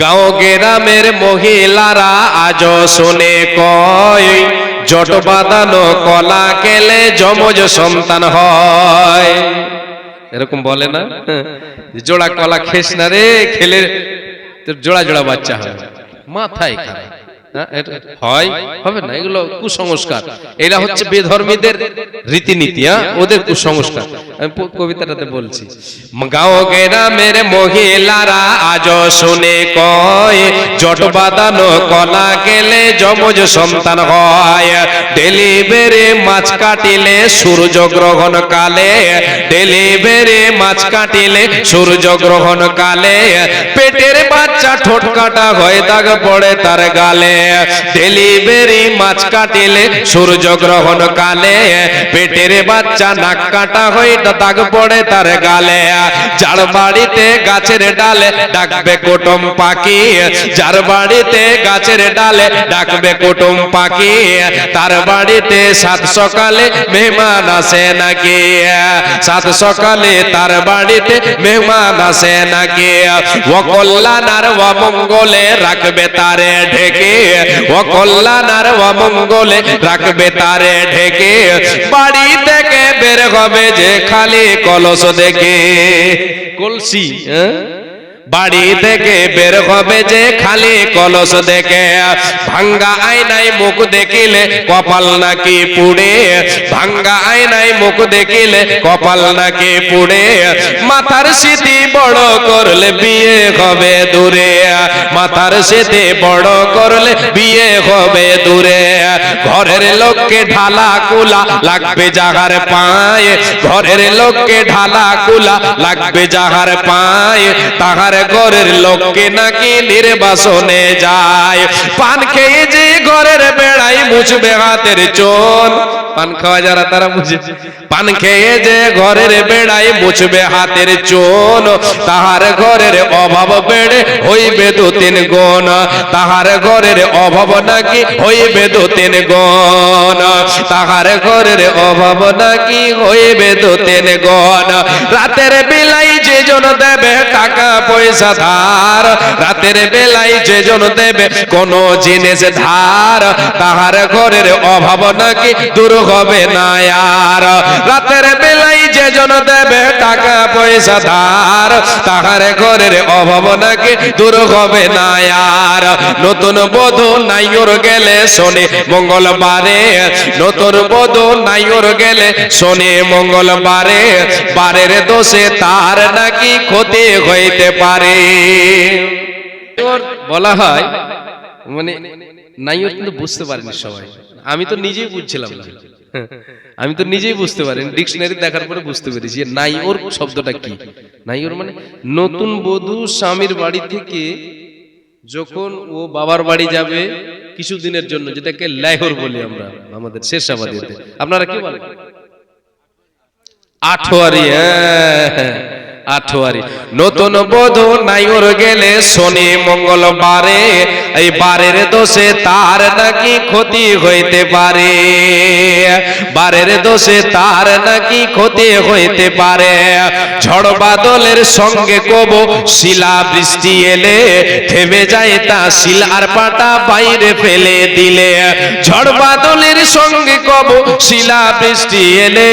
গাঁও গ্রামের মহিলারা আজ শুনে কয়, জট বাঁধানো কলা কেলে যমজ সন্তান হয়। এরকম বলে না? জোড়া কলা খেস না রে, খেলে জোড়া জোড়া বাচ্চা হয়। মাথায় খারাপ হ্যাঁ, হয় হবে না এগুলো কুসংস্কার। এরা হচ্ছে বেধর্মীদের রীতিনীতি হ্যাঁ ওদের কুসংস্কার। আমি কবিতাটাতে বলছি। গাঁও গ্রামের মহিলারা আজ শুনে কয় জট বাঁধানো কলা গেলে যমজ সন্তান হয়। ডেলিভারি মাছ কাটিলে সূর্য গ্রহণ কালে, ডেলিভারি মাছ কাটিলে সূর্য গ্রহণ কালে, পেটের বাচ্চা ঠোঁট কাটা হয়, দাগ পড়ে তার গালে। ডেলিভারি মাছ কাটিলে সূর্য গ্রহণ কালে, পেটের বাচ্চা নাক কাটা হয়, দাগ পড়ে তার গালে। যার বাড়িতে গাছের ডালে ডাকবে কুটুম পাখি, যার বাড়িতে গাছের ডালে ডাকবে কুটুম পাখি, তার বাড়িতে সাত সকালে মেহমান আসে নাকি সাত সকালে তার বাড়িতে মেহমান আসে নাকি ও কল্যাণ আর ও মঙ্গলে রাখবে তারে ঢেকে। ও কল্যাণ আর ও মঙ্গলে রাখবে তারে ঢেকে। বাড়ি থেকে বের হবে যে খালি কলস দেখে। কলসি হ্যাঁ? বাড়ি থেকে বের হবে যে খালি কলস দেখে। ভাঙ্গা আয়নায় মুখ দেখিলে কপাল নাকি পুড়ে। ভাঙ্গা আয়নায় মুখ দেখিলে কপাল নাকি পুড়ে। মাথার স্মৃতি বড় করলে বিয়ে হবে দূরে। মাথার স্মৃতি বড় করলে বিয়ে হবে দূরে। ঘরের লোককে ঢালা কুলা লাগবে যাহার পায়ে। ঘরের লোককে ঢালা কুলা লাগবে যাহার পায়ে। তাহার ঘরের লোককে নাকি নির্বাসনে যায়। পান খেয়ে যে ঘরের বেড়াই মুছবে হাতের চোন পান খাওয়া যারা তারা বুঝে। পান খেয়ে যে ঘরের বেড়াই মুছবে হাতের চোন, তাহার ঘরের অভাব বেড়ে হইবে দু তিন গুণ। তাহার ঘরের অভাব নাকি হইবে দু তিন গুণ। তাহার ঘরের অভাব নাকি হইবে দু তিন গুণ। রাতের বেলাই যে জন দেবে টাকা পয়সা ধার, রাতের বেলাই যে জন দেবে কোন জিনিস ধার, তাহার ঘরের অভাব নাকি দূর হবে না আর। রাতের বেলাই যে জন দেবে টাকা পয়সা ধার, তাহার ঘরের অভাব নাকি দূর হবে না আর। নতুন বধূ নাইয়র গেলে শনি, মঙ্গলবারে। নতুন বধূ নাইয়র গেলে শনি, মঙ্গলবারে। বারের দোষে তার নাকি ক্ষতি হইতে পারে। বলা হয় মানে নাইয়র কিন্তু বুঝতে পারেনি সবাই। আমি তো নিজেই বুঝছিলাম। আমি তো নিজেই বুঝতে পারি ডিকশনারি দেখার পরে বুঝতে পেরেছি নাই ওর শব্দটা কি? নাই ওর মানে নতুন বধূ স্বামীর বাড়ি থেকে যখন ও বাবার বাড়ি যাবে কিছুদিনের জন্য যেটাকে লাইহর বলি আমরা আমাদের শেষাবাদীতে আপনারা কি বলেন? আঠোয়ারি হ্যাঁ। আঠোয়ারি। নতুন বধূ নাইওর গেলে শনি মঙ্গলবারে, এই বারের দোষে তার নাকি ক্ষতি হইতে পারে। বারের দোষে তার নাকি ক্ষতি হইতে পারে। ঝড় বাদলের সঙ্গে কব, শিলা বৃষ্টি এলে থেমে যায় তা শিলার পাটা বাইরে ফেলে দিলে। ঝড় বাদলের সঙ্গে কব, শিলা বৃষ্টি এলে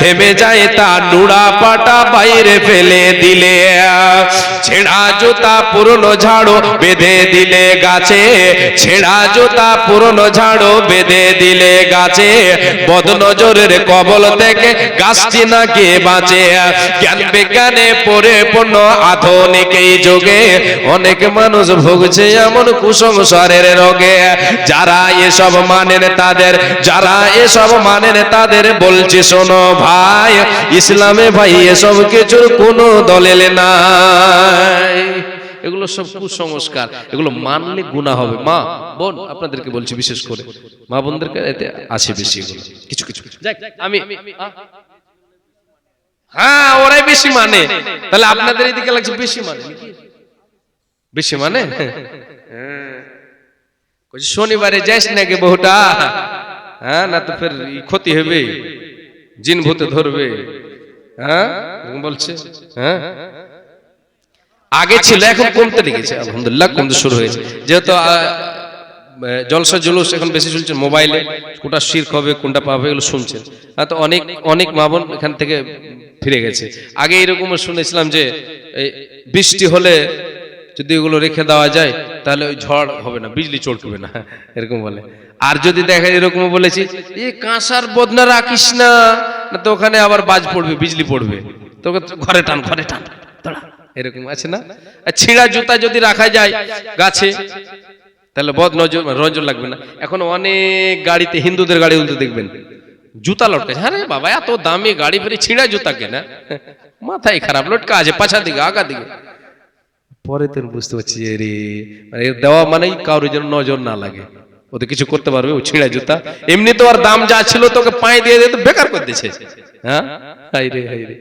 থেমে যায় তা নুড়া পাটা বাইরে ফেলে দিলে, ছেঁড়া জুতা পুরনো ঝাড়ো বেঁধে দিলে গাছে, ছেঁড়া জুতা পুরনো ঝাড়ো বেঁধে দিলে গাছে, বদনজরের কবল থেকে গাছটি নাকি বাঁচে। জ্ঞান বিজ্ঞানে পরিপূর্ণ আধুনিক এই যুগে অনেক মানুষ ভুগছে এমন কুসংস্কারের রোগে। যারা এসব মানেন তাদের, যারা এসব মানেন তাদের বলছে, শোনো ভাই, ইসলামে ভাই, এসব কিছুর কোনো দলেল নাই। এগুলো সব কুসংস্কার। এগুলো মানলে গুণা হবে। মা, বোন, আপনাদেরকে বলছি বিশেষ করে। মা বোনদেরকে এতে আছে বেশি কিছু কিছু। আমি হ্যাঁ ওরাই বেশি মানে। তাহলে আপনাদের এদিকে লাগছে বেশি মানে। বেশি মানে? শনিবারে যাইস নাকি বহুটা হ্যাঁ না তো ফের ক্ষতি হবে। জিন ভূতে ধরবে। হ্যাঁ? বলছে। হ্যাঁ? আগে ছিল, এখন কমতে লেগেছে, আলহামদুলিল্লাহ, কমতে শুরু হয়েছে। যেহেতু জলসা জুলুস এখন বেশি শুনছেন মোবাইলে, কোনটা শির্ক হবে, কোনটা পাবে এগুলো শুনছেন। আর তো অনেক অনেক মামন এখান থেকে ফিরে গেছে। আগে এরকম শুনেছিলাম যে বৃষ্টি হলে যদি ওগুলো রেখে দেওয়া যায়, তাহলে ওই ঝড় হবে না, বিজলি চড়কবে না, এরকম বলে। আর যদি দেখা এরকম বলেছি, এ কাঁসার বদনা রাখিস না। না তো ওখানে আবার বাজ পড়বে, বিজলি পড়বে। তোকে ঘরে টান ঘরে টান। এরকম আছে না? আর ছিঁড়া জুতা যদি রাখা যায় গাছে, তাহলে বদ নজর নজর লাগবে না। এখন অনেক গাড়িতে, হিন্দুদের গাড়ি উল্টে দেখবেন। জুতা লটকাছে হ্যাঁ রে বাবা, এত দামি গাড়ি ফেরে ছিঁড়া জুতা কেনা? মাথায় খারাপ লটকা আছে, পাছা দিকে, আগা দিকে। পরে তো বুঝতে পারছি রে মানে দেওয়া মানেই কারোর যেন নজর না লাগে। ওদের কিছু করতে পারবে, ও ছিঁড়া জুতা। এমনি তো আর দাম যা ছিল তোকে পায়ে দিয়ে দিয়ে তো বেকার করে দিয়েছে। হ্যাঁ? হাই রে হাই রে।